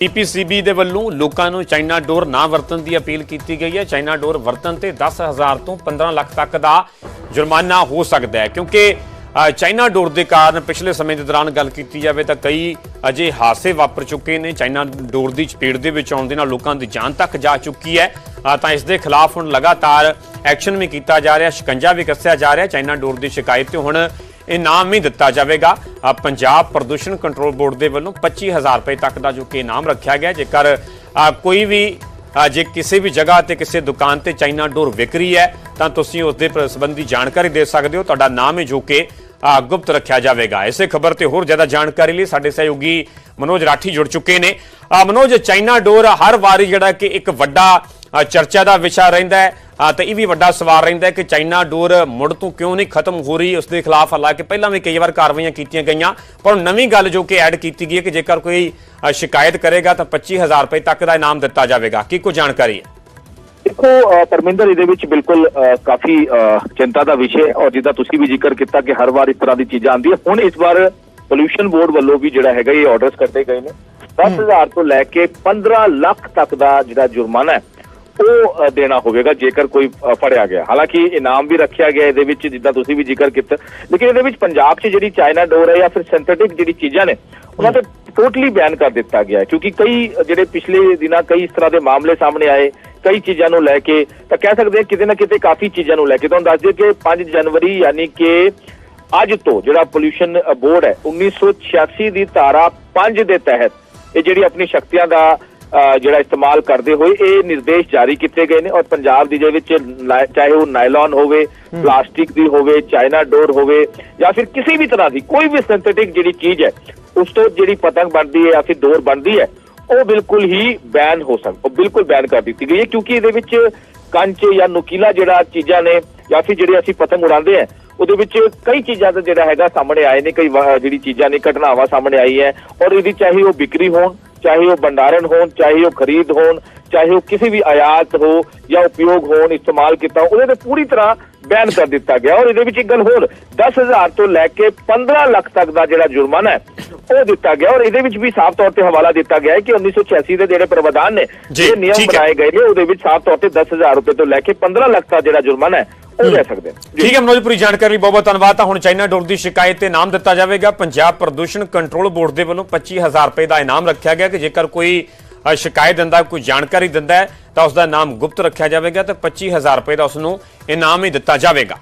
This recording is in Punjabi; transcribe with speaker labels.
Speaker 1: ਟੀਪੀਸੀਬੀ ਦੇ ਵੱਲੋਂ ਲੋਕਾਂ ਨੂੰ ਚਾਈਨਾ ਡੋਰ ਨਾ ਵਰਤਣ ਦੀ ਅਪੀਲ ਕੀਤੀ ਗਈ ਹੈ। ਚਾਈਨਾ ਡੋਰ ਵਰਤਣ ਤੇ 10000 ਤੋਂ 15 ਲੱਖ ਤੱਕ ਦਾ ਜੁਰਮਾਨਾ ਹੋ ਸਕਦਾ ਹੈ। ਕਿਉਂਕਿ ਚਾਈਨਾ ਡੋਰ ਦੇ ਕਾਰਨ ਪਿਛਲੇ ਸਮੇਂ ਦੇ ਦੌਰਾਨ ਗੱਲ ਕੀਤੀ ਜਾਵੇ ਤਾਂ ਕਈ ਅਜੇ ਹਾਦਸੇ ਵਾਪਰ ਚੁੱਕੇ ਨੇ। ਚਾਈਨਾ ਡੋਰ ਦੀ ਚਪੇੜ ਦੇ ਵਿੱਚ ਆਉਣ ਦੇ ਨਾਲ ਲੋਕਾਂ ਦੀ ਜਾਨ ਤੱਕ ਜਾ ਚੁੱਕੀ ਹੈ। ਤਾਂ ਇਸ ਦੇ ਖਿਲਾਫ ਹੁਣ ਲਗਾਤਾਰ ਐਕਸ਼ਨ ਵੀ ਕੀਤਾ ਜਾ ਰਿਹਾ, ਸ਼ਿਕੰਜਾ ਵੀ ਕੱਸਿਆ ਜਾ ਰਿਹਾ। ਚਾਈਨਾ ਡੋਰ ਦੀ ਸ਼ਿਕਾਇਤ ਤੇ ਹੁਣ ਇਨਾਮ ਵੀ ਦਿੱਤਾ ਜਾਵੇਗਾ। ਪੰਜਾਬ ਪ੍ਰਦੂਸ਼ਣ ਕੰਟਰੋਲ ਬੋਰਡ ਦੇ ਵੱਲੋਂ 25000 ਰੁਪਏ ਤੱਕ ਦਾ ਜੋ ਕਿ ਇਨਾਮ ਰੱਖਿਆ ਗਿਆ, ਜੇਕਰ ਕੋਈ ਵੀ ਜੇ ਕਿਸੇ ਵੀ ਜਗ੍ਹਾ ਤੇ ਕਿਸੇ ਦੁਕਾਨ ਤੇ ਚਾਈਨਾ ਡੋਰ ਵਿਕਰੀ ਹੈ, ਤਾਂ ਤੁਸੀਂ ਉਸ ਦੇ ਸੰਬੰਧੀ ਜਾਣਕਾਰੀ ਦੇ ਸਕਦੇ ਹੋ। ਤੁਹਾਡਾ ਨਾਮ ਹੈ ਜੋ ਕਿ ਗੁਪਤ ਰੱਖਿਆ ਜਾਵੇਗਾ। ਇਸੇ ਖਬਰ ਤੇ ਹੋਰ ਜ਼ਿਆਦਾ ਜਾਣਕਾਰੀ ਲਈ ਸਾਡੇ ਸਹਿਯੋਗੀ ਮਨੋਜ ਰਾਠੀ ਜੁੜ ਚੁੱਕੇ ਨੇ। ਮਨੋਜ, ਚਾਈਨਾ ਡੋਰ ਹਰ ਵਾਰੀ ਜਿਹੜਾ ਕਿ ਇੱਕ ਵੱਡਾ ਚਰਚਾ ਦਾ ਵਿਸ਼ਾ ਰਹਿੰਦਾ ਹੈ। ਤਾਂ ਇਹ ਵੀ ਵੱਡਾ ਸਵਾਲ ਰਹਿੰਦਾ ਹੈ ਕਿ ਚਾਈਨਾ ਡੋਰ ਮੁੜ ਤੋਂ ਕਿਉਂ ਨਹੀਂ ਖਤਮ ਹੋ ਰਹੀ? ਉਸ ਦੇ ਖਿਲਾਫ ਹਾਲਾਂਕਿ ਪਹਿਲਾਂ ਵੀ ਕਈ ਵਾਰ ਕਾਰਵਾਈਆਂ ਕੀਤੀਆਂ ਗਈਆਂ ਪਰ ਨਵੀਂ ਗੱਲ ਜੋ ਕਿ ਐਡ ਕੀਤੀ ਗਈ ਹੈ ਕਿ ਜੇਕਰ ਕੋਈ ਸ਼ਿਕਾਇਤ ਕਰੇਗਾ ਤਾਂ 25000 ਰੁਪਏ ਤੱਕ ਦਾ ਇਨਾਮ ਦਿੱਤਾ ਜਾਵੇਗਾ। ਕੀ ਕੁਝ ਜਾਣਕਾਰੀ ਹੈ?
Speaker 2: ਦੇਖੋ ਪਰਮਿੰਦਰ ਇਹਦੇ ਵਿੱਚ ਬਿਲਕੁਲ ਅ, ਕਾਫੀ ਅ, ਚਿੰਤਾ ਦਾ ਵਿਸ਼ੇ ਹੈ ਔਰ ਜਿੱਦਾਂ ਤੁਸੀਂ ਵੀ ਜ਼ਿਕਰ ਕੀਤਾ ਕਿ ਹਰ ਵਾਰ ਇਸ ਤਰ੍ਹਾਂ ਦੀ ਚੀਜ਼ਾਂ ਆਉਂਦੀਆਂ ਹੁਣ ਇਸ ਵਾਰ ਪੋਲੂਸ਼ਨ ਬੋਰਡ ਵੱਲੋਂ ਵੀ ਜਿਹੜਾ ਹੈਗਾ ਇਹ ਆਰਡਰਸ ਕੱਢੇ ਗਏ ਨੇ। 10000 ਤੋਂ ਲੈ ਕੇ 15 ਲੱਖ ਤੱਕ ਦਾ ਜਿਹੜਾ ਜੁਰਮਾਨਾ ਹੈ ਉਹ ਦੇਣਾ ਹੋਵੇਗਾ ਜੇਕਰ ਕੋਈ ਫੜਿਆ ਗਿਆ। ਹਾਲਾਂਕਿ ਇਨਾਮ ਵੀ ਰੱਖਿਆ ਗਿਆ, ਇਹਦੇ ਵਿੱਚ ਜਿੱਦਾਂ ਤੁਸੀਂ ਵੀ ਜ਼ਿਕਰ ਕੀਤਾ। ਲੇਕਿਨ ਇਹਦੇ ਵਿੱਚ ਪੰਜਾਬ 'ਚ ਜਿਹੜੀ ਚਾਈਨਾ ਡੋਰ ਹੈ ਜਾਂ ਫਿਰ ਸਿੰਥੈਟਿਕ ਜਿਹੜੀ ਚੀਜ਼ਾਂ ਨੇ, ਉਹਨਾਂ ਤੇ ਟੋਟਲੀ ਬੈਨ ਕਰ ਦਿੱਤਾ ਗਿਆ ਕਿਉਂਕਿ ਕਈ ਜਿਹੜੇ ਪਿਛਲੇ ਦਿਨਾਂ ਕਈ ਇਸ ਤਰ੍ਹਾਂ ਦੇ ਮਾਮਲੇ ਸਾਹਮਣੇ ਆਏ, ਕਈ ਚੀਜ਼ਾਂ ਨੂੰ ਲੈ ਕੇ, ਤਾਂ ਕਹਿ ਸਕਦੇ ਹਾਂ ਕਿਤੇ ਨਾ ਕਿਤੇ ਕਾਫੀ ਚੀਜ਼ਾਂ ਨੂੰ ਲੈ ਕੇ। ਤੁਹਾਨੂੰ ਦੱਸ ਦਿਓ ਕਿ 5 ਜਨਵਰੀ ਯਾਨੀ ਕਿ ਅੱਜ ਤੋਂ ਜਿਹੜਾ ਪੋਲੂਸ਼ਨ ਬੋਰਡ ਹੈ 1986 ਦੀ ਧਾਰਾ 5 ਦੇ ਤਹਿਤ, ਇਹ ਜਿਹੜੀ ਆਪਣੀ ਸ਼ਕਤੀਆਂ ਦਾ ਜਿਹੜਾ ਇਸਤੇਮਾਲ ਕਰਦੇ ਹੋਏ ਇਹ ਨਿਰਦੇਸ਼ ਜਾਰੀ ਕੀਤੇ ਗਏ ਨੇ ਔਰ ਪੰਜਾਬ ਦੀ ਦੇ ਵਿੱਚ ਚਾਹੇ ਉਹ ਨਾਈਲਨ ਹੋਵੇ ਪਲਾਸਟਿਕ ਦੀ ਹੋਵੇ ਚਾਈਨਾ ਡੋਰ ਹੋਵੇ ਜਾਂ ਫਿਰ ਕਿਸੇ ਵੀ ਤਰ੍ਹਾਂ ਦੀ ਕੋਈ ਵੀ ਸਿੰਥੈਟਿਕ ਜਿਹੜੀ ਚੀਜ਼ ਹੈ ਉਸ ਤੋਂ ਜਿਹੜੀ ਪਤੰਗ ਬਣਦੀ ਹੈ ਜਾਂ ਫਿਰ ਡੋਰ ਬਣਦੀ ਹੈ ਉਹ ਬਿਲਕੁਲ ਹੀ ਬੈਨ ਹੋ ਸਕ ਉਹ ਬਿਲਕੁਲ ਬੈਨ ਕਰ ਦਿੱਤੀ ਗਈ ਹੈ ਕਿਉਂਕਿ ਇਹਦੇ ਵਿੱਚ ਕੰਚ ਜਾਂ ਨੁਕੀਲਾ ਜਿਹੜਾ ਚੀਜ਼ਾਂ ਨੇ ਜਾਂ ਫਿਰ ਜਿਹੜੇ ਅਸੀਂ ਪਤੰਗ ਉਡਾਉਂਦੇ ਆ ਉਹਦੇ ਵਿੱਚ ਕਈ ਚੀਜ਼ਾਂ ਦਾ ਜਿਹੜਾ ਹੈਗਾ ਸਾਹਮਣੇ ਆਏ ਨੇ ਕਈ ਜਿਹੜੀ ਚੀਜ਼ਾਂ ਨੇ ਘਟਨਾਵਾਂ ਸਾਹਮਣੇ ਆਈ ਹੈ ਔਰ ਇਹਦੀ ਚਾਹੇ ਉਹ ਵਿਕਰੀ ਹੋਣ ਚਾਹੇ ਉਹ ਭੰਡਾਰਨ ਹੋਣ, ਚਾਹੇ ਉਹ ਖਰੀਦ ਹੋਣ, ਚਾਹੇ ਉਹ ਕਿਸੇ ਵੀ ਆਯਾਤ ਹੋ ਜਾਂ ਉਪਯੋਗ ਹੋਣ, ਇਸਤੇਮਾਲ ਕੀਤਾ, ਉਹਦੇ ਤੇ ਪੂਰੀ ਤਰ੍ਹਾਂ ਬੈਨ ਕਰ ਦਿੱਤਾ ਗਿਆ। ਔਰ ਇਹਦੇ ਵਿੱਚ ਇੱਕ ਗੱਲ ਹੋਰ 10000 ਤੋਂ ਲੈ ਕੇ 15 ਲੱਖ ਤੱਕ ਦਾ ਜਿਹੜਾ ਜੁਰਮਾਨਾ ਹੈ ਉਹ ਦਿੱਤਾ ਗਿਆ ਔਰ ਇਹਦੇ ਵਿੱਚ ਵੀ ਸਾਫ਼ ਤੌਰ ਤੇ ਹਵਾਲਾ ਦਿੱਤਾ ਗਿਆ ਹੈ ਕਿ 1986 ਦੇ ਜਿਹੜੇ ਪ੍ਰਬੰਧਨ ਨੇ ਜਿਹੜੇ ਨਿਯਮ। ਬਣਾਏ ਗਏ ਨੇ ਉਹਦੇ ਵਿੱਚ ਸਾਫ਼ ਤੌਰ ਤੇ 10000 ਰੁਪਏ ਤੋਂ ਲੈ ਕੇ 15 ਲੱਖ ਦਾ ਜਿਹੜਾ ਜੁਰਮਾਨਾ ਹੈ ਉਹ ਲੈ ਸਕਦੇ ਨੇ।
Speaker 1: ਠੀਕ ਹੈ ਮਨੋਜ ਪੂਰੀ ਜਾਣਕਾਰੀ ਲਈ ਬਹੁਤ ਬਹੁਤ ਧੰਨਵਾਦ। ਤਾਂ ਹੁਣ ਚਾਈਨਾ ਡੋਰ ਦੀ ਸ਼ਿਕਾਇਤ ਤੇ ਇਨਾਮ ਦਿੱਤਾ ਜਾਵੇਗਾ। ਪੰਜਾਬ ਪ੍ਰਦੂਸ਼ਣ ਕੰਟਰੋਲ ਬੋਰਡ ਦੇ ਵੱਲੋਂ 25000 ਰੁਪਏ ਦਾ ਇਨਾਮ ਰੱਖਿਆ ਗਿਆ ਕਿ ਜੇਕਰ ਕੋਈ ਸ਼ਿਕਾਇਤ ਦਿੰਦਾ ਕੋਈ ਜਾਣਕਾਰੀ ਦਿੰਦਾ ਹੈ ਤਾਂ ਉਸ ਦਾ ਨਾਮ ਗੁਪਤ ਰੱਖਿਆ ਜਾਵੇਗਾ ਤੇ 25000 ਰੁਪਏ ਦਾ ਉਸ ਨੂੰ ਇਨਾਮ ਹੀ ਦਿੱਤਾ ਜਾਵੇਗਾ।